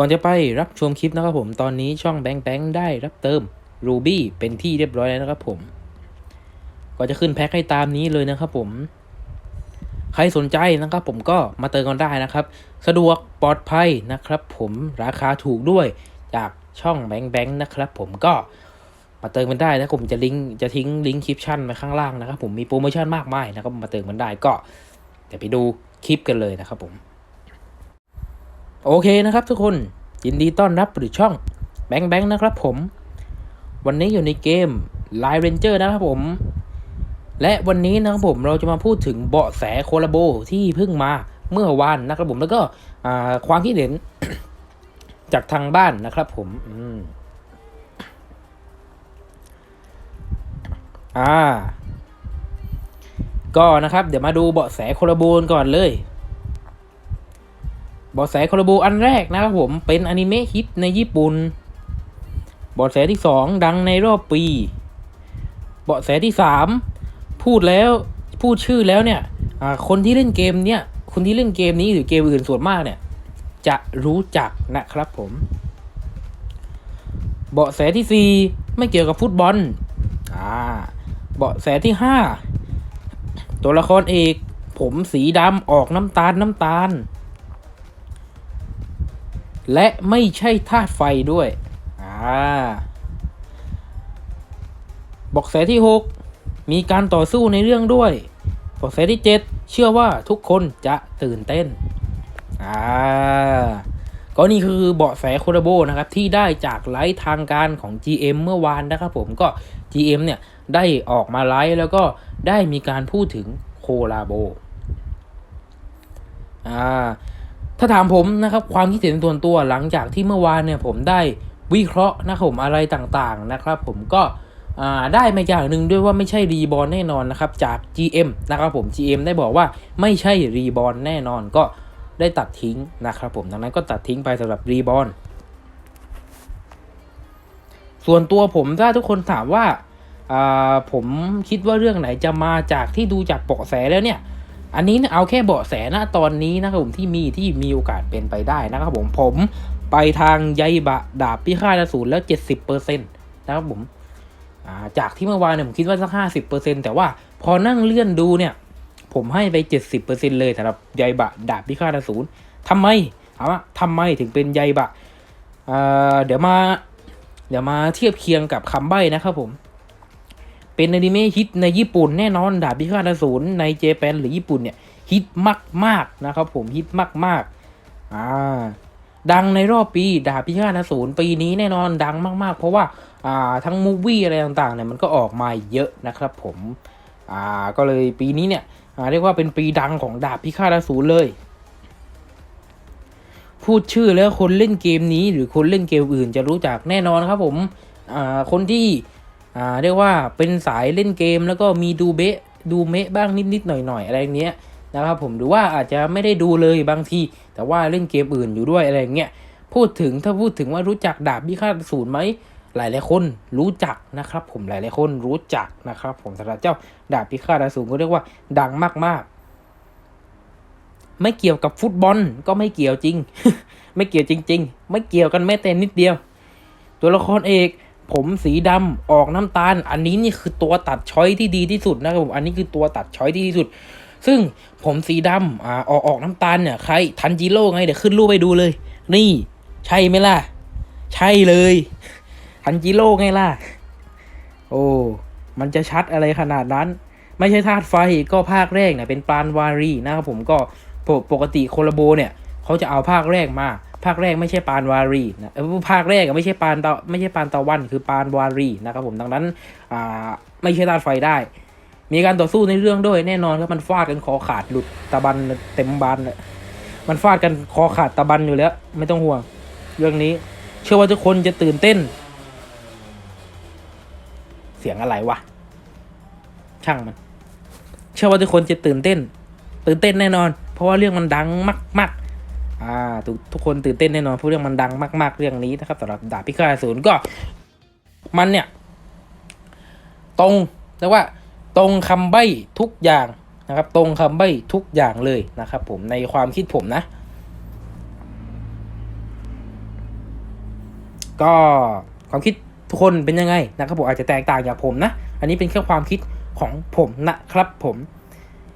ก่อนจะไปรับชมคลิปนะครับผมตอนนี้ช่องแบงค์แบงค์ได้รับเติม Ruby เป็นที่เรียบร้อยแล้วนะครับผมก็จะขึ้นแพ็คให้ตามนี้เลยนะครับผม ใครสนใจนะครับผมก็มาเติมกันได้นะครับ สะดวกปลอดภัยนะครับผมราคาถูกด้วยจากช่องแบงค์แบงค์นะครับผมก็มาเติมกันได้นะผมจะลิงก์จะทิ้งลิงก์คลิปชั่นไว้ข้างล่างนะครับผมมีโปรโมชั่นมากมายนะครับมาเติมกันได้ก็เดี๋ยวไปดูคลิปกันเลยนะครับผม โอเคนะครับทุกคนยินดีต้อนรับหรือช่องแบงค์แบงค์นะครับผม วันนี้อยู่ในเกม Line Ranger นะครับผม และวันนี้นะครับผมเราจะมาพูดถึงเบาะแสโคลาโบที่เพิ่งมาเมื่อวานนะครับผมแล้วก็ความคิดเห็นจากทางบ้านนะครับผมอืมอ่า ก็นะครับ เดี๋ยวมาดูเบาะแสโคลาโบกันก่อนเลย บาะแสโคลาโบอันแรกนะครับผมเป็นอนิเมะฮิตในญี่ปุ่นเบาะแสที่สองดังในรอบปีเบาะแสที่สามพูดแล้วพูดชื่อแล้วเนี่ยอ่าคนที่เล่นเกมเนี่ยคนที่เล่นเกมนี้หรือเกมอื่นส่วนมากเนี่ยจะรู้จักนะครับผม เบาะแสที่สี่ไม่เกี่ยวกับฟุตบอล อ่า เบาะแสที่ห้าตัวละครเอก ผมสีดำออกน้ำตาลน้ำตาล และไม่ใช่ธาตุไฟด้วย อ่า บอกแสที่ 6 มีการต่อสู้ในเรื่องด้วย บอกแสที่ 7 เชื่อว่าทุกคนจะตื่นเต้น อ่า ก็นี่คือเบาะแสโคราโบนะครับ ที่ได้จากไลฟ์ทางการของ GM เมื่อวานนะครับผมก็ GM เนี่ย ได้ออกมาไลฟ์แล้วก็ได้มีการพูดถึงโคลาโบ อ่า ถ้าถามผมนะครับความคิดเห็นส่วนตัวหลังจากที่เมื่อวานเนี่ยผมได้วิเคราะห์นะครับผมอะไรต่างๆนะครับ ผมก็ได้มาอย่างหนึ่งด้วยว่าไม่ใช่รีบอลแน่นอนนะครับจาก GM นะครับผม GM ได้บอกว่าไม่ใช่รีบอลแน่นอนก็ได้ตัดทิ้งนะครับผมดังนั้นก็ตัดทิ้งไปสำหรับรีบอลส่วนตัวผมถ้าทุกคนถามว่าอ่าผมคิดว่าเรื่องไหนจะมาจากที่ดูจากเบาะแสแล้วเนี่ย อันนี้เอาแค่เบาะแสนะตอนนี้นะครับผมที่มีที่มีโอกาสเป็นไปได้นะครับผมผมไปทางใยบะดาบพิฆาตอสูรแล้วเจ็ดสิบเปอร์เซ็นต์นะครับผมาจากที่เมื่อวานเนี่ยผมคิดว่าสักห้าสิบเปอร์เซ็นแต่ว่าพอนั่งเลื่อนดูเนี่ย ผมให้ไปเจ็ดสิบเปอร์เซ็นเลยสำหรับใยบะดาบพิฆาตอสูรทำไมถามว่าทำไมถึงเป็นใยบะเดี๋ยวมา เดี๋ยวมาเทียบเคียงกับคำใบ้นะครับผม เป็นอนิเมะฮิตในญี่ปุ่นแน่นอนดาบพิฆาตอสูรในเจแปนหรือญี่ปุ่นเนี่ยฮิตมากๆนะครับผมฮิตมากๆอ่าดังในรอบปีดาบพิฆาตอสูรปีนี้แน่นอนดังมากๆ เพราะว่าอ่าทั้งมูวี่อะไรต่างๆเนี่ยมันก็ออกมาเยอะนะครับผมอ่าก็เลยปีนี้เนี่ยอ่าเรียกว่าเป็นปีดังของดาบพิฆาตอสูรเลยพูดชื่อแล้วคนเล่นเกมนี้หรือคนเล่นเกมอื่นจะรู้จักแน่นอนครับผมอ่าคนที่ อ่าเรียกว่าเป็นสายเล่นเกมแล้วก็มีดูเบะดูเมะบ้างนิดๆหน่อยๆอะไรเนี้ยนะครับผมหรือว่าอาจจะไม่ได้ดูเลยบางที แต่ว่าเล่นเกมอื่นอยู่ด้วยอะไรเงี้ยพูดถึงถ้าพูดถึงว่ารู้จักดาบพิฆาตอสูรไหมหลายหลายคนรู้จักนะครับ ผมหลายหลายคนรู้จักนะครับ ผมสำหรับเจ้าดาบพิฆาตอสูรก็เรียกว่าดังมากๆ ไม่เกี่ยวกับฟุตบอลก็ไม่เกี่ยวจริง ไม่เกี่ยวจริง ๆ ไม่เกี่ยวกันแม้แต่นิดเดียว ตัวละครเอก ผมสีดำออกน้ำตาล อันนี้นี่คือตัวตัดช้อยที่ดีที่สุดนะครับผมอันนี้คือตัวตัดช้อยที่ดีที่สุด ซึ่งผมสีดำอ่าออกออกน้ำตาลเนี่ยใครทันจิโร่ไงเดี๋ยวขึ้นรูปไปดูเลย นี่ ใช่ไหมล่ะ ใช่เลย ทันจิโร่ไงล่ะ โอ้มันจะชัดอะไรขนาดนั้น ไม่ใช่ธาตุไฟก็ภาคแรกเนี่ยเป็นปรานวารีนะครับผมก็ปกปกติโคลาโบเนี่ยเขาจะเอาภาคแรกมา ภาคแรกไม่ใช่ปานวารีนะภาคแรกไม่ใช่ปานตะไม่ใช่ปานตะวัน คือปานวารีนะครับผมดังนั้นอ่าไม่ใช่ธาตุไฟได้ มีการต่อสู้ในเรื่องด้วยแน่นอนครับมันฟาดกันคอขาดหลุดตะบันเต็มบานเลยมันฟาดกันคอขาดตะบันอยู่แล้ว ไม่ต้องห่วง เรื่องนี้ เชื่อว่าทุกคนจะตื่นเต้น เสียงอะไรวะช่างมัน เชื่อว่าทุกคนจะตื่นเต้น ตื่นเต้นแน่นอน เพราะว่าเรื่องมันดังมาก ๆ อ่าทุกทุกคนตื่นเต้นแน่นอนเพราะเรื่องมันดังมาก ๆเรื่องนี้นะครับสำหรับดาบพิฆาตอสูรก็ มันเนี่ย ตรงเรียกว่า ตรงคำใบ้ทุกอย่างนะครับ ตรงคำใบ้ทุกอย่างเลยนะครับ ผมในความคิดผมนะ ก็ความคิดทุกคนเป็นยังไงนะครับผมอาจจะแตกต่างจากผมนะ อันนี้เป็นแค่ความคิดของผมนะครับผม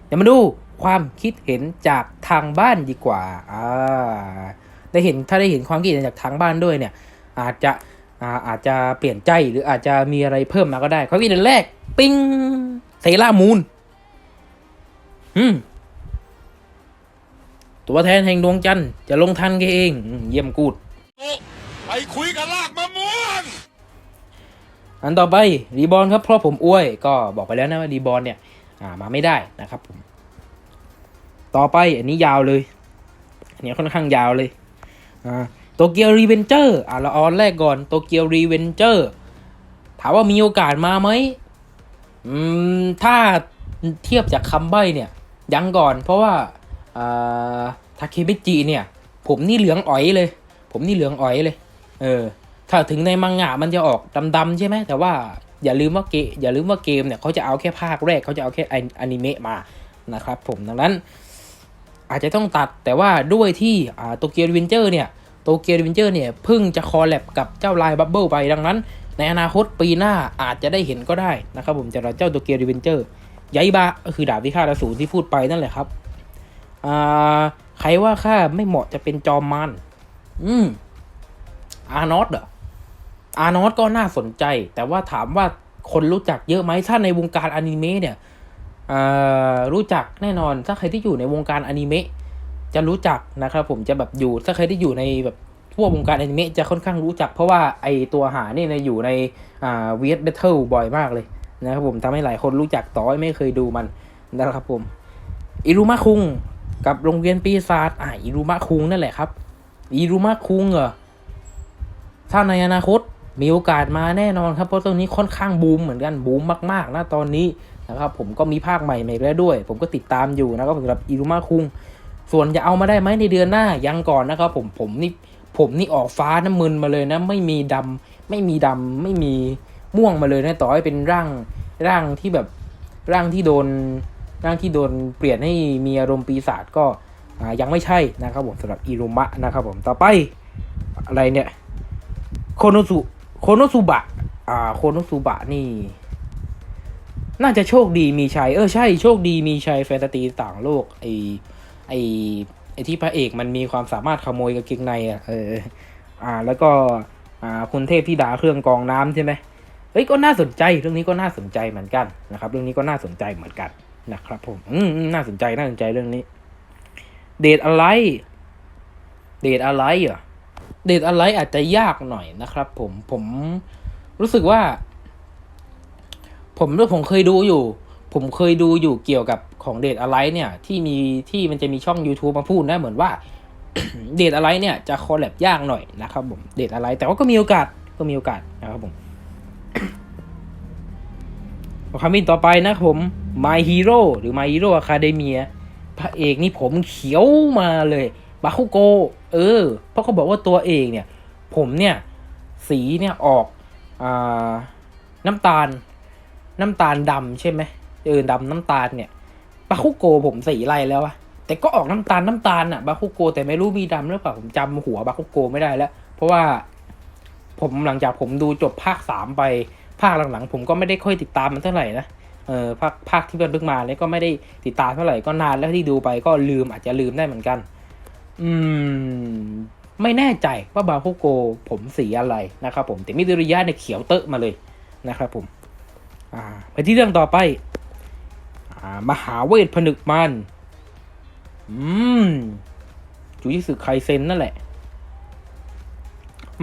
เดี๋ยวมาดู ความคิดเห็นจากทางบ้านดีกว่าอ่าได้เห็นถ้าได้เห็นความคิดเห็นจากทางบ้านด้วยเนี่ย อาจจะอ่าอาจจะเปลี่ยนใจหรืออาจจะมีอะไรเพิ่มมาก็ได้ความคิดเห็นแรก ปิ้งเซรามูนอืมตัวแทนแห่งดวงจันทร์จะลงทันแกเองอืมเยี่ยมกูดไปคุยกับลากมะม่วงอันต่อไปรีบอลครับเพราะผมอ้วย ก็บอกไปแล้วนะว่ารีบอลเนี่ย อ่ามาไม่ได้นะครับผม ต่อไปอันนี้ยาวเลย อันนี้ค่อนข้างยาวเลยอ่าโตเกียวรีเวนเจอร์อ่าเราออนแรกก่อนโตเกียวรีเวนเจอร์ถามว่ามีโอกาสมาไหมอืมถ้าเทียบจากคำใบ้เนี่ย ยังก่อนเพราะว่าอ่าทาเคมิจิเนี่ย ผมนี่เหลืองอ๋อยเลย ผมนี่เหลืองอ๋อยเลย เออ ถ้าถึงในมังงะมันจะออกดำๆใช่ไหมแต่ว่าอย่าลืมว่าเกมอย่าลืมว่าเกมเนี่ยเขาจะเอาแค่ภาคแรกเขาจะเอาแค่อนิเมะมานะครับผมดังนั้น อาจจะต้องตัดแต่ว่าด้วยที่โตเกียววินเจอร์เนี่ยโตเกียววินเจอร์เนี่ยเพิ่งจะคอลแลบกับเจ้าลายบับเบิลไปดังนั้น ในอนาคตปีหน้าอาจจะได้เห็นก็ได้นะครับผมจากเจ้าโตเกียววินเจอร์ยายบะก็คือดาบที่ฆ่าอสูรที่พูดไปนั่นแหละครับอ่าใครว่าข้าไม่เหมาะจะเป็นจอมมัน อืม อานอตเหรอ อารนอตก็น่าสนใจ แต่ว่าถามว่าคนรู้จักเยอะไหมถ้าในวงการอนิเมะเนี่ย รู้จักแน่นอนถ้าใครที่อยู่ในวงการอนิเมะจะรู้จักนะครับผมจะแบบอยู่ถ้าใครที่อยู่ในแบบทั่ววงการอนิเมะจะค่อนข้างรู้จัก เพราะว่าไอตัวหาเนี่ยนะอยู่ในอ่าวีเอสเบทเทิลบ่อยมากเลยนะครับผมทำให้หลายคนรู้จักต่อไม่เคยดูมันนะครับผมอิรุมะคุงกับโรงเรียนปีศาจอ่าอิรุมะคุงนั่นแหละครับอิรุมะคุงเหรอถ้าในอนาคตมีโอกาสมาแน่นอนครับเพราะตรงนี้ค่อนข้างบูมเหมือนกันบูมมากๆนะตอนนี้ นะครับผมก็มีภาคใหม่มาแล้วด้วย ผมก็ติดตามอยู่นะครับสำหรับอิรุมาคุงส่วนจะเอามาได้ไหมในเดือนหน้ายังก่อนนะครับผมผมนี่ผมนี่ออกฟ้าน้ำมึนมาเลยนะ ไม่มีดำไม่มีดำไม่มีม่วงมาเลยนะต่อให้เป็นร่างร่างที่แบบร่างที่โดนร่างที่โดนเปลี่ยนให้มีอารมณ์ปีศาจก็ยังไม่ใช่นะครับผมสำหรับอิรุมะนะครับผมต่อไปอะไรเนี่ยโคโนสุโคโนสุบะอ่าโคโนสุบะนี่ น่าจะโชคดีมีชัย เออใช่โชคดีมีชัยแฟนตาตีต่างโลก ไอไอไอที่พระเอกมันมีความสามารถขโมยกางเกงในอะเออ อ่า แล้วก็อ่าคุณเทพที่ดาเครื่องกองน้ำใช่ไหมเฮ้ยก็น่าสนใจเรื่องนี้ก็น่าสนใจเหมือนกันนะครับ เรื่องนี้ก็น่าสนใจเหมือนกันนะครับ ผม อืมน่าสนใจน่าสนใจเรื่องนี้ เดทอะไร เดทอะไรเหรอะเดทอะไรอาจจะยากหน่อยนะครับ ผมผมรู้สึกว่า ผมผมเคยดูอยู่ ผมเคยดูอยู่เกี่ยวกับของเดทอะไรเนี่ย ที่มีที่มันจะมีช่อง YouTube มาพูดนะเหมือนว่าเดทอะไรเนี่ยจะคอลแลบยากหน่อยนะครับผมเดทอะไร แต่ว่าก็มีโอกาสก็มีโอกาสนะครับผมคำวินต่อไปนะครับผม My Hero หรือ My Hero Academia พระเอกนี่ผมเขียวมาเลยบาคุโก เออ เพราะเขาบอกว่าตัวเอกเนี่ย ผมเนี่ย สีเนี่ยออกอน้ำตาล น้ำตาลดำใช่ไหมเออดำน้ำตาลเนี่ยบาคุโกผมสีอะไรแล้วอะแต่ก็ออกน้ำตาลน้ำตาลอะบาคุโกแต่ไม่รู้มีดำหรือเปล่าผมจำหัวบาคุโกไม่ได้แล้ว เพราะว่าผมหลังจากผมดูจบภาคสามไปภาคหลังๆ ผมก็ไม่ได้ค่อยติดตามมันเท่าไหร่นะเออภาคภาคที่มันเพิ่งมาเนี่ยก็ไม่ได้ติดตามเท่าไหร่ก็นานแล้วที่ดูไปก็ลืมอาจจะลืมได้เหมือนกัน อืม ไม่แน่ใจว่าบาคุโกผมสีอะไรนะครับผมแต่มิดุริยะเนี่ยเขียวเตอะมาเลยนะครับผม ไปที่เรื่องต่อไปอ่ามหาเวทผนึกมัน อืมจูยิสึไคเซนนั่นแหละ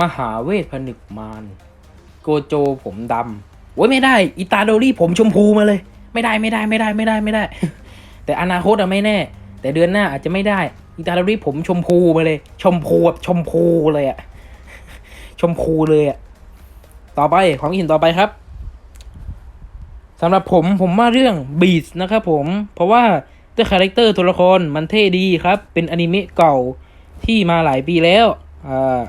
มหาเวทผนึกมารโกโจผมดำโอ้ยไม่ได้ อิตาโดรี่ผมชมพูมาเลย ไม่ได้ไม่ได้ไม่ได้ไม่ได้ไม่ได้ แต่อนาคตอะไม่แน่ แต่เดือนหน้าอาจจะไม่ได้ อิตาโดรี่ผมชมพูมาเลย ชมพูแบบชมพูเลยอะชมพูเลยอะต่อไปความคิดเห็นต่อไปครับ สำหรับผมผมว่าเรื่องบีสนะครับผม เพราะว่าด้วคาแรคเตอร์ตัวละครมันเท่ดีครับ เป็นอนิเมะเก่าที่มาหลายปีแล้วอ่า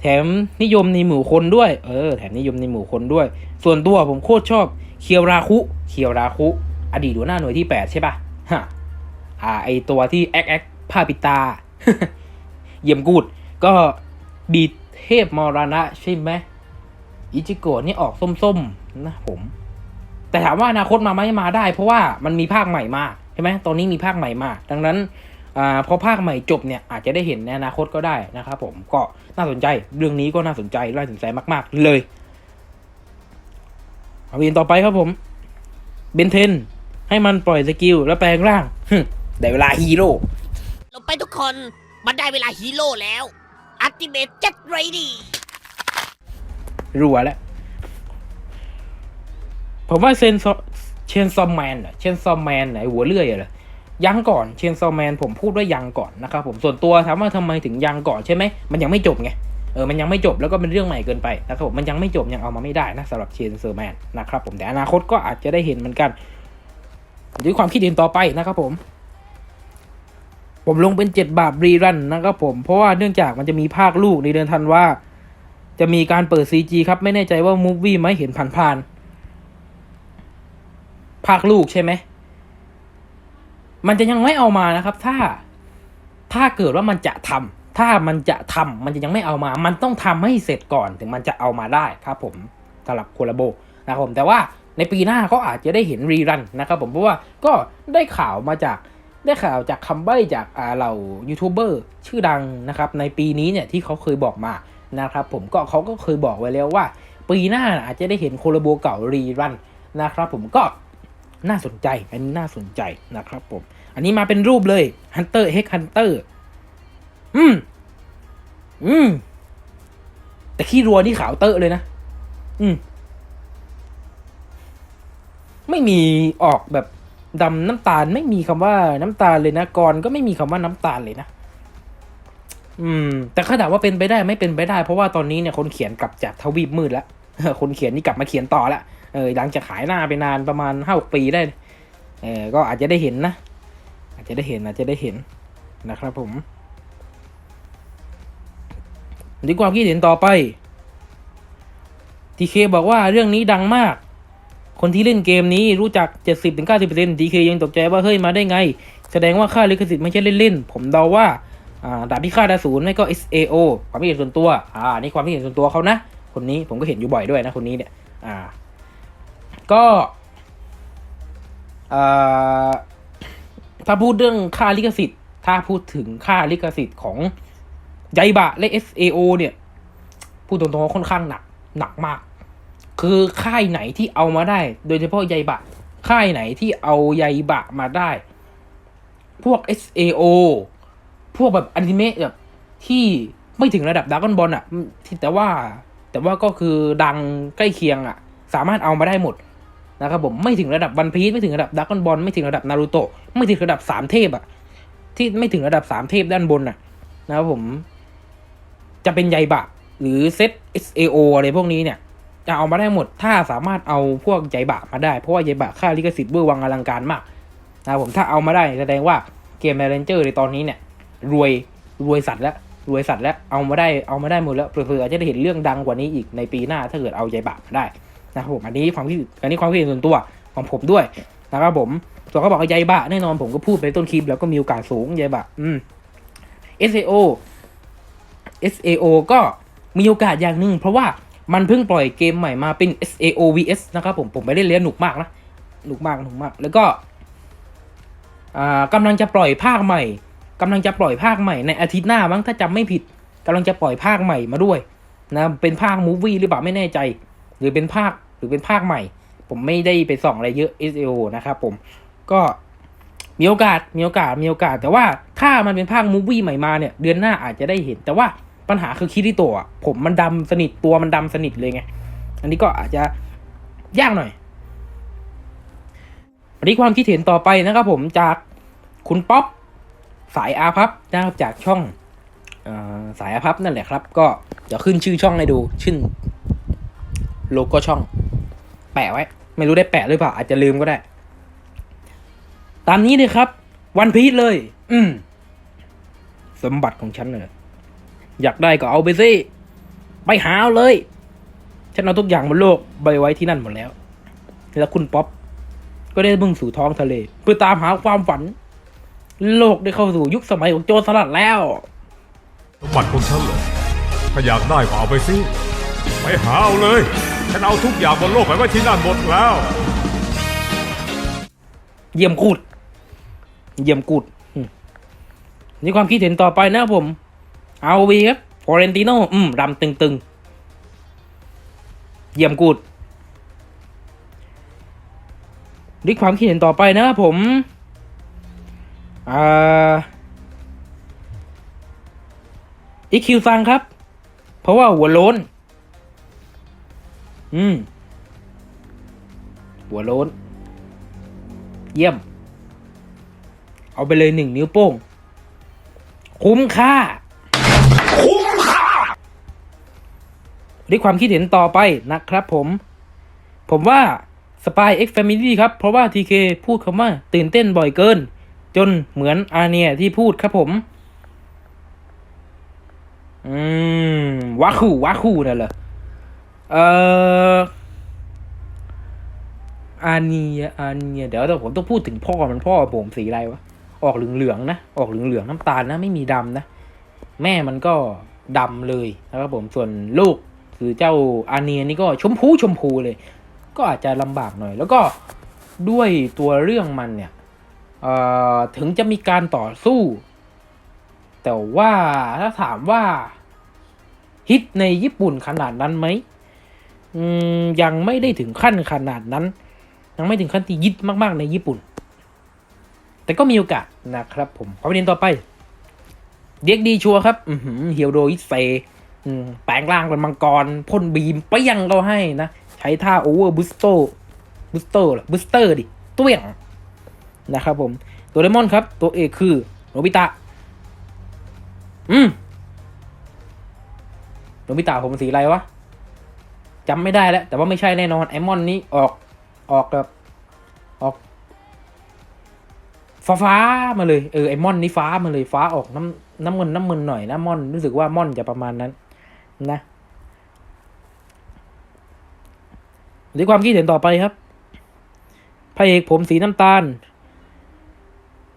แถมนิยมในหมู่คนด้วย เออ แถมนิยมในหมู่คนด้วย ส่วนตัวผมโคตรชอบเคียวราคุ เคียวราคุ อดีตหัวหน้าหน่วยที่แปดใช่ปะฮะ อ่า ไอตัวที่แอ๊กแอ๊กผ้าปิดตา เยี่ยมกูด ก็บีเทพมรณะใช่ไหม อิจิโกะนี่ออกส้มๆ นะผม แต่ถามว่าอนาคตมาไหมมาได้ เพราะว่ามันมีภาคใหม่มาใช่ไหมตอนนี้มีภาคใหม่มา ดังนั้นอาพอภาคใหม่จบเนี่ยอาจจะได้เห็นในอนาคตก็ได้นะครับผมก็น่าสนใจเรื่องนี้ก็น่าสนใจน่าสนใจมาก ๆ เลยเอาเวียนต่อไปครับผมเบนเทนให้มันปล่อยสกิลแล้วแปลงร่างฮึ่มได้เวลาฮีโร่ลงไปทุกคนมันได้เวลาฮีโร่แล้วอัติเมตเจ็ดไรดีรัวแล้ว ผมว่าเซนซอเชนซอมแมนอะเชนซอมแมนไหนหัวเลื่อยอะเหรอยังก่อนเชนซอมแมนผมพูดว่ายังก่อนนะครับผมส่วนตัวถามว่าทำไมถึงยังก่อนใช่ไหมมันยังไม่จบไงเออมันยังไม่จบแล้วก็เป็นเรื่องใหม่เกินไปนะครับผมมันยังไม่จบยังเอามาไม่ได้นะสำหรับเชนซอมแมนนะครับผมแต่อนาคตก็อาจจะได้เห็นเหมือนกันด้วยความคิดเห็นต่อไปนะครับผม ผมลงเป็นเจ็ดบาทรีรันนะครับผม เพราะว่าเนื่องจากมันจะมีภาคลูกในเดือนธันวาจะมีการเปิด CG ครับ ไม่แน่ใจว่ามูฟวี่ไหมเห็นผ่านๆ ภาคลูกใช่ไหม มันจะยังไม่เอามานะครับ ถ้าถ้าเกิดว่ามันจะทำถ้ามันจะทำมันจะยังไม่เอามา มันต้องทำให้เสร็จก่อนถึงมันจะเอามาได้ครับผมสำหรับโคลาโบนะครับผมแต่ว่าในปีหน้าก็อาจจะได้เห็นรีรันนะครับผมเพราะว่าก็ได้ข่าวมาจากได้ข่าวจากคำใบ้จากอ่าเหล่ายูทูบเบอร์ชื่อดังนะครับในปีนี้เนี่ยที่เขาเคยบอกมานะครับผมก็เขาก็เคยบอกไว้แล้วว่า ปีหน้าอาจจะได้เห็นโคลาโบเก่ารีรันนะครับผมก็ น่าสนใจ อันนี้น่าสนใจนะครับผม อันนี้มาเป็นรูปเลย Hunter X Hunter อืม อืม แต่ขี้รัวนี่ขาวเตอะเลยนะ อืม ไม่มีออกแบบดำน้ำตาลไม่มีคำว่าน้ำตาลเลยนะกรก็ไม่มีคำว่าน้ำตาลเลยนะ อืม แต่ถ้าถามว่าเป็นไปได้ไม่เป็นไปได้ เพราะว่าตอนนี้เนี่ยคนเขียนกลับจากทวีปมืดแล้วคนเขียนนี่กลับมาเขียนต่อแล้ว เออหลังจากขายหน้าไปนานประมาณห้าปีได้ เออก็อาจจะได้เห็นนะ อาจจะได้เห็นอาจจะได้เห็นนะครับผมดีความคิดเห็นต่อไปทีเคบอกว่าเรื่องนี้ดังมาก คนที่เล่นเกมนี้รู้จัก 70-90%ดีเคยังตกใจว่าเฮ้ยมาได้ไง แสดงว่าค่าลิขสิทธิ์ไม่ใช่เล่นๆ ผมเดาว่าอ่าดาบพิฆาตอสูรไม่ก็ SAO ความคิดเห็นส่วนตัว อ่า นี่ความคิดเห็นส่วนตัวเขานะ คนนี้ผมก็เห็นอยู่บ่อยด้วยนะคนนี้เนี่ย อ่า ก็ถ้าพูดเรื่องค่าลิขสิทธิ์ ถ้าพูดถึงค่าลิขสิทธิ์ของไยบะและ SAO เนี่ย พูดตรงๆว่าค่อนข้างหนักหนักมาก คือค่ายไหนที่เอามาได้ โดยเฉพาะไยบะ ค่ายไหนที่เอาไยบะมาได้ พวก SAO พวกแบบอนิเมะแบบที่ไม่ถึงระดับด r a ก o n บอลอะที่แต่ว่าแต่ว่าก็คือดังใกล้เคียงอะสามารถเอามาได้หมด นะครับผมไม่ถึงระดับวันพี e ไม่ถึงระดับด r a กบอลไม่ถึงระดับนารูโตะไม่ถึงระดับสามเทพอะที่ไม่ถึงระดับสามเทพด้านบนอะนะครับผม จะเป็นไยบะ หรือเซต SAO อะไรพวกนี้เนี่ย จะเอามาได้หมดถ้าสามารถเอาพวกไยบะมาได้ เพราะว่าไยบะค่าลิขสิทธิ์เบอร์วังอลังการมากนะครับผมถ้าเอามาได้แสดงว่าเกมแมเรนเจอร์ในตอนนี้เนี่ย รวยรวยสัตว์แล้วรวยสัตว์แล้วเอามาได้เอามาได้หมดแล้วเผื่อๆอาจจะได้เห็นเรื่องดังกว่านี้อีกในปีหน้าถ้าเกิดเอาไยบะมาได้ นะครับผมอันนี้ความคิดอันนี้ความคิดเห็นส่วนตัวของผมด้วยนะครับผมส่วนเขาบอกว่าไยบะแน่นอนผมก็พูดไปต้นคลิปแล้วก็มีโอกาสสูงไยบะอืม SAO SAO ก็มีโอกาสอย่างหนึ่งเพราะว่ามันเพิ่งปล่อยเกมใหม่มาเป็น SAO vs นะครับผมผมไปได้เล่นหนุกมากนะหนุกมากหนุกมาก แล้วก็อ่ากำลังจะปล่อยภาคใหม่กำลังจะปล่อยภาคใหม่ในอาทิตย์หน้ามั้งถ้าจำไม่ผิดกำลังจะปล่อยภาคใหม่มาด้วยนะเป็นภาคมูฟวี่หรือเปล่าไม่แน่ใจ หรือเป็นภาคหรือเป็นภาคใหม่ ผมไม่ได้ไปส่องอะไรเยอะ SAO นะครับผมก็มีโอกาสมีโอกาสมีโอกาส แต่ว่าถ้ามันเป็นภาคมูฟวี่ใหม่มาเนี่ยเดือนหน้าอาจจะได้เห็น แต่ว่าปัญหาคือคิริโตะผมมันดำสนิทตัวมันดำสนิทเลยไง อันนี้ก็อาจจะยากหน่อยอันนี้ความคิดเห็นต่อไปนะครับผมจากคุณป๊อปสายอาพับนะครับจากช่องอสายอาพับนั่นแหละครับ ก็เดี๋ยวขึ้นชื่อช่องให้ดูชื่อ โลโก้ช่อง แปะไว้ ไม่รู้ได้แปะหรือเปล่าอาจจะลืมก็ได้ ตามนี้เลยครับ วันพีชเลย อืมสมบัติของฉันเนอะอยากได้ก็เอาไปสิไปหาเอาเลย ฉันเอาทุกอย่างบนโลกไปไว้ที่นั่นหมดแล้ว แล้วคุณป๊อปก็ได้มุ่งสู่ท้องทะเล เพื่อตามหาความฝัน โลกได้เข้าสู่ยุคสมัยของโจรสลัดแล้วสมบัติของฉันเหรอถ้าอยากได้ก็เอาไปสิ ไปหาเอาเลย ฉันเอาทุกอย่างบนโลกไปไว้ที่นั่นหมดแล้ว เยี่ยมกูด เยี่ยมกูดนี่ความคิดเห็นต่อไปนะผมเอาวีครับฟอเรนติโนอืมรำตึงๆ เยี่ยมกูดนี่ความคิดเห็นต่อไปนะครับผมอ่าอีคิวซังครับ เพราะว่าหัวโล้น อืม หัวโล้น เยี่ยม เอาไปเลยหนึ่งนิ้วโป้ง คุ้มค่า คุ้มค่า ด้วยความคิดเห็นต่อไปนะครับผม ผมว่า Spy X Family ครับ เพราะว่า TK พูดคำว่า ตื่นเต้นบ่อยเกิน จนเหมือนอาเนียที่พูดครับผม อืมวาคูวาคูนั่นเหรอ เอ่ออาเนียอาเนียเดี๋ยวแต่ผมต้องพูดถึงพ่อมันพ่อผมสีอะไรวะ ออกเหลืองๆนะ ออกเหลืองๆน้ำตาลนะ ไม่มีดำนะ แม่มันก็ดำเลยนะครับผมส่วนลูกคือเจ้าอาเนียนี่ก็ชมพูชมพูเลย ก็อาจจะลำบากหน่อย แล้วก็ด้วยตัวเรื่องมันเนี่ยเอ่อถึงจะมีการต่อสู้ แต่ว่าถ้าถามว่าฮิตในญี่ปุ่นขนาดนั้นไหม ยังไม่ได้ถึงขั้นขนาดนั้น ยังไม่ถึงขั้นที่ยิดมาก ๆ ในญี่ปุ่น แต่ก็มีโอกาสนะครับผมขอประเด็นต่อไป เด็กดีชัวครับอือหือเฮียวโดอิเซอแปลงร่างเป็นมังกรพ่นบีมเปี้ยงเราให้นะ ใช้ท่าโอเวอร์บูสโตบูสโตหรอบูสเตอร์ดิตัวอย่างนะครับผม ตัวเลมอนครับ ตัวเอกคือโนบิตะ อืมโนบิตะผมสีอะไรวะ จำไม่ได้แล้ว แต่ว่าไม่ใช่แน่นอนไอมอนนี้ออกออกแบบออก ฟ้าฟ้ามาเลยเออไอมอนนี่ฟ้ามาเลยฟ้าออกน้ำน้ำเงินน้ำเงินหน่อยนะม่อนรู้สึกว่าม่อนจะประมาณนั้นนะด้วยความคิดเห็นต่อไปครับพระเอกผมสีน้ำตาล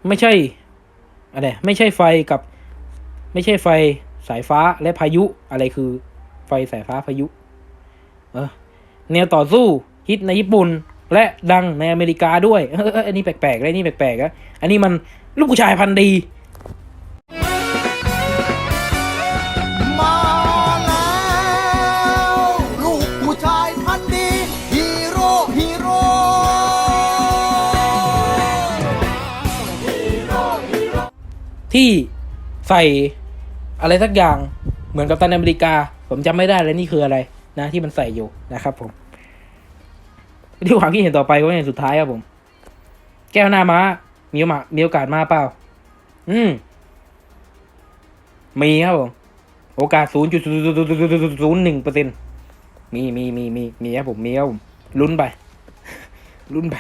ไม่ใช่อะไรไม่ใช่ไฟกับ ไม่ใช่ไฟสายฟ้าและพายุอะไรคือ ไฟสายฟ้าพายุ แนวต่อสู้ฮิตในญี่ปุ่น และดังในอเมริกาด้วยเออเอออันนี้แปลกๆเลยอันนี้แปลกๆอะอันนี้มันลูกผู้ชายพันธุ์ดีมาแล้วลูกผู้ชายพันธุ์ดีฮีโร่ฮีโร่ที่ใส่อะไรสักอย่างเหมือนกับตันอเมริกา ผมจำไม่ได้เลยนี่คืออะไร นะที่มันใส่อยู่นะครับผมที่ความคิดเห็นต่อไปก็อย่างสุดท้ายครับผม แก้วหน้าม้า มีโอามีโอกาสมาเปล่า อืม มีครับผม โอกาสศูนย์จุดศูนย์หนึ่งเปอร์เซ็นมีมีมีมีมีครับผมมีครับผมลุ้นไป ลุ้นไป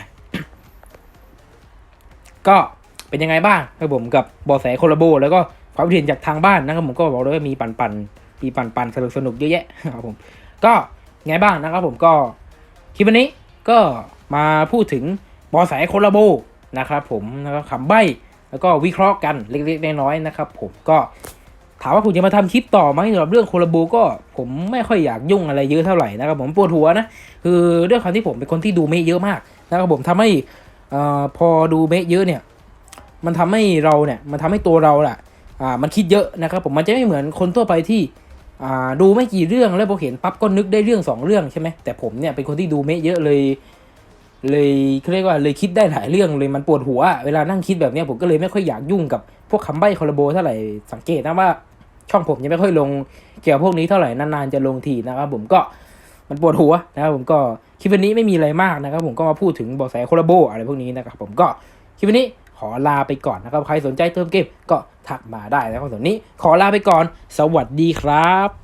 ก็เป็นยังไงบ้างครับผมกับบอแสโคลาโบ แล้วก็ความเห็นจากทางบ้านนะครับผมก็บอกเลยว่ามีปันปันมีปันปันสนุกสนุกเยอะแยะครับผม ก็ไงบ้างนะครับผมก็คลิปวันนี้ก็มาพูดถึงบอแสโคลาโบนะครับผมแล้วก็คำใบ้แล้วก็วิเคราะห์กันเล็กๆน้อยๆนะครับผมก็ถามว่าผมจะมาทำคลิปต่อไหมสำหรับเรื่องโคลาโบก็ผมไม่ค่อยอยากยุ่งอะไรเยอะเท่าไหร่นะครับผมปวดหัวนะคือด้วยความที่ผมเป็นคนที่ดูเมะเยอะมากนะครับผมทำให้อ่อพอดูเมะเยอะเนี่ย มันทำให้เราเนี่ยมันทำให้ตัวเราแหละอ่ามันคิดเยอะนะครับผมมันจะไม่เหมือนคนทั่วไปที่ ดูไม่กี่เรื่องแล้วพอเห็นปั๊บก็นึกได้เรื่องสองเรื่องใช่ไหมแต่ผมเนี่ยเป็นคนที่ดูไม่เยอะเลย เลยเขาเรียกว่าเลยคิดได้หลายเรื่องเลยมันปวดหัว เวลานั่งคิดแบบนี้ผมก็เลยไม่ค่อยอยากยุ่งกับพวกคำใบ้คอลลาโบเท่าไหร่สังเกตนะว่าช่องผมยังไม่ค่อยลงเกี่ยวกับพวกนี้เท่าไหร่นานๆจะลงทีนะครับผมก็มันปวดหัวนะครับผมก็คลิปวันนี้ไม่มีอะไรมากนะครับผมก็มาพูดถึงเบอแสโคลาโบอะไรพวกนี้นะครับผมก็คลิปวันนี้ อลาไปก่อนนะครับ ใครสนใจเติมเกมก็ทักมาได้นะครับส่วนนี้ขอลาไปก่อน สวัสดีครับ